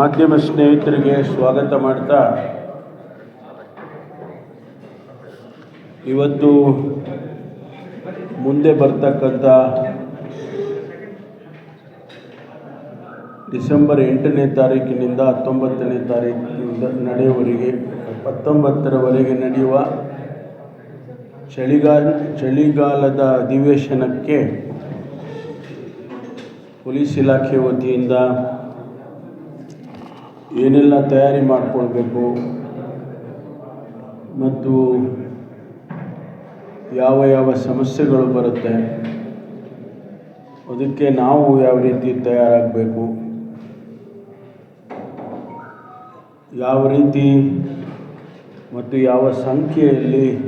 ಮಾಧ್ಯಮ ಸ್ನೇಹಿತರಿಗೆ ಸ್ವಾಗತ ಮಾಡ್ತಾ, ಇವತ್ತು ಮುಂದೆ ಬರ್ತಕ್ಕಂಥ ಡಿಸೆಂಬರ್ ಎಂಟನೇ ತಾರೀಕಿನಿಂದ ಹತ್ತೊಂಬತ್ತನೇ ತಾರೀಕಿನಿಂದ ನಡೆಯುವವರೆಗೆ, ಹತ್ತೊಂಬತ್ತರವರೆಗೆ ನಡೆಯುವ ಚಳಿಗಾಲ ಚಳಿಗಾಲದ ಅಧಿವೇಶನಕ್ಕೆ ಪೊಲೀಸ್ ಇಲಾಖೆ ವತಿಯಿಂದ ಏನೆಲ್ಲ ತಯಾರಿ ಮಾಡಿಕೊಳ್ಬೇಕು? ಮತ್ತು ಯಾವ ಯಾವ ಸಮಸ್ಯೆಗಳು ಬರುತ್ತೆ? ಅದಕ್ಕೆ ನಾವು ಯಾವ ರೀತಿ ತಯಾರಾಗಬೇಕು? ಯಾವ ರೀತಿ ಮತ್ತು ಯಾವ ಸಂಖ್ಯೆಯಲ್ಲಿ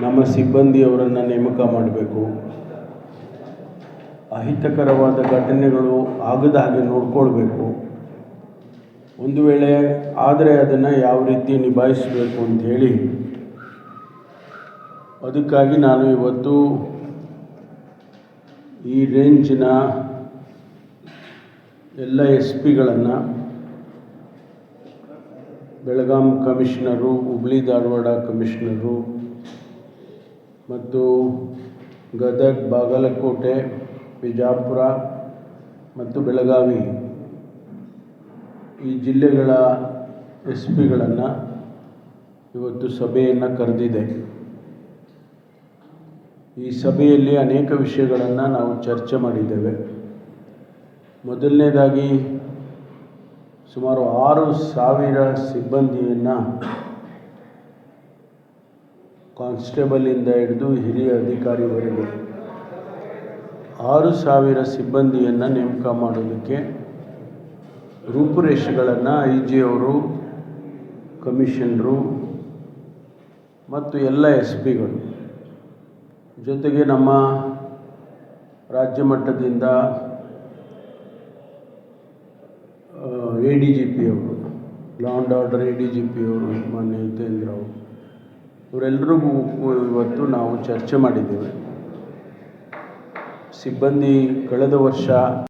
ನಮ್ಮ ಸಿಬ್ಬಂದಿಯವರನ್ನು ನೇಮಕ ಮಾಡಬೇಕು? ಅಹಿತಕರವಾದ ಘಟನೆಗಳು ಆಗದ ಹಾಗೆ ನೋಡ್ಕೊಳ್ಬೇಕು. ಒಂದು ವೇಳೆ ಆದರೆ ಅದನ್ನು ಯಾವ ರೀತಿ ನಿಭಾಯಿಸಬೇಕು ಅಂಥೇಳಿ ಅದಕ್ಕಾಗಿ ನಾನು ಇವತ್ತು ಈ ರೇಂಜಿನ ಎಲ್ಲ ಎಸ್ ಪಿಗಳನ್ನು ಬೆಳಗಾಂ ಕಮಿಷನರು, ಹುಬ್ಳಿ ಧಾರವಾಡ ಕಮಿಷನರು ಮತ್ತು ಗದಗ ಬಾಗಲಕೋಟೆ, ಬಿಜಾಪುರ ಮತ್ತು ಬೆಳಗಾವಿ ಈ ಜಿಲ್ಲೆಗಳ ಎಸ್ ಪಿಗಳನ್ನು ಇವತ್ತು ಸಭೆಯನ್ನು ಕರೆದಿದೆ. ಈ ಸಭೆಯಲ್ಲಿ ಅನೇಕ ವಿಷಯಗಳನ್ನು ನಾವು ಚರ್ಚೆ ಮಾಡಿದ್ದೇವೆ. ಮೊದಲನೇದಾಗಿ ಸುಮಾರು ಆರು ಸಾವಿರ ಸಿಬ್ಬಂದಿಯನ್ನು ಕಾನ್ಸ್ಟೇಬಲಿಂದ ಹಿಡಿದು ಹಿರಿಯ ಅಧಿಕಾರಿವರೆಗೆ ಆರು ಸಾವಿರ ಸಿಬ್ಬಂದಿಯನ್ನು ನೇಮಕ ಮಾಡೋದಕ್ಕೆ ರೂಪುರೇಷೆಗಳನ್ನು ಐ ಜಿ ಅವರು ಕಮಿಷನರು ಮತ್ತು ಎಲ್ಲ ಎಸ್ ಪಿಗಳು ಜೊತೆಗೆ ನಮ್ಮ ರಾಜ್ಯ ಮಟ್ಟದಿಂದ ಎ ಡಿ ಜಿ ಪಿ ಅವರು law and order A D G P ಅವರು ಮಾನ್ಯ ಜಿತೇಂದ್ರ ಅವರು ಇವರೆಲ್ಲರಿಗೂ ಇವತ್ತು ನಾವು ಚರ್ಚೆ ಮಾಡಿದ್ದೇವೆ. ಸಿಬ್ಬಂದಿ ಕಳೆದ ವರ್ಷ